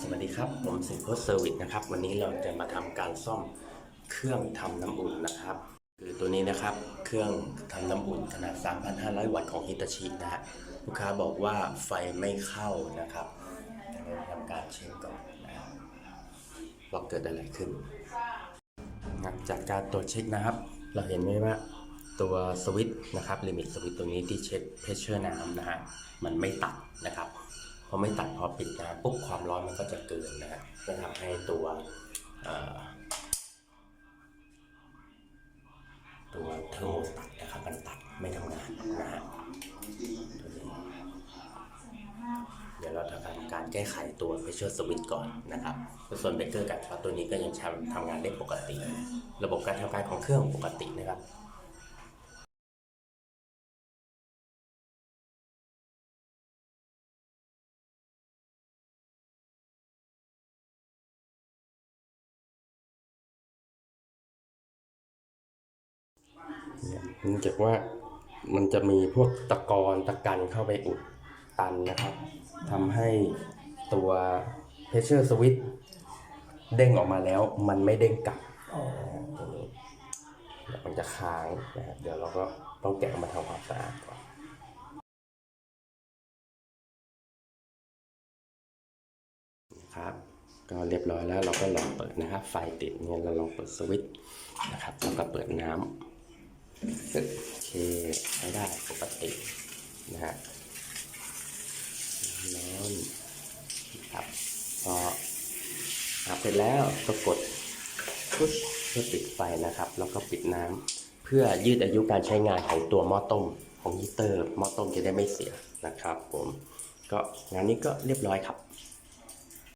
สวัสดีครับ ผมสิงโพสเซอร์วิสนะครับ วันนี้เราจะมาทำการซ่อมเครื่องทำน้ำอุ่นนะครับ คือตัวนี้นะครับ เครื่องทำน้ำอุ่นขนาด 3,500 วัตต์ของฮิตาชินะฮะ ลูกค้าบอกว่าไฟไม่เข้านะครับเราทำการเช็คก่อนนะครับว่าเกิดอะไรขึ้น จากการตรวจเช็คนะครับ เราเห็นไหมว่าตัวสวิตช์นะครับลิมิตสวิตช์ตรงนี้ที่เช็คเพชเชอร์น้ำนะฮะ มันไม่ตัดนะครับ พอไม่ตัดพอปิดน้ำปุ๊บความร้อนมันก็จะเกินนะฮะก็ทำให้ตัวตัวเทอร์โมสตัดนะครับมันตัดไม่ทำงานนะฮะตัวนี้เดี๋ยวเราทำการแก้ไขตัว pressure switch ก่อนนะครับส่วนเบรกเกอร์กับตตัวนี้ก็ยังใช้ทำงานได้ปกติ ระบบการทำงานของเครื่องปกตินะครับ เนื่องจากว่ามันจะมีพวกตะกอนตะกันเข้าไปอุดตันนะครับทำให้ตัว pressure switch เด้งออกมาแล้วมันไม่เด้งกลับตรงนี้เดี๋ยวมันจะค้างนะครับเดี๋ยวเราก็ต้องแกะมาทำความสะอาดก่อนนะครับก็เรียบร้อยแล้วเราก็ลองเปิดนะครับ ไฟติดเนี่ยเราลองเปิดสวิตช์นะครับแล้วก็เปิดน้ำ โอเคใช้ได้ปกตินะฮะแล้วครับพออาบเสร็จแล้วก็กดพุชเพื่อปิดไฟนะครับ แล้วก็ปิดน้ำเพื่อยืดอายุการใช้งานของตัวหม้อต้มของฮีเตอร์หม้อต้มจะได้ไม่เสียนะครับ ผมก็งานนี้ก็เรียบร้อยครับ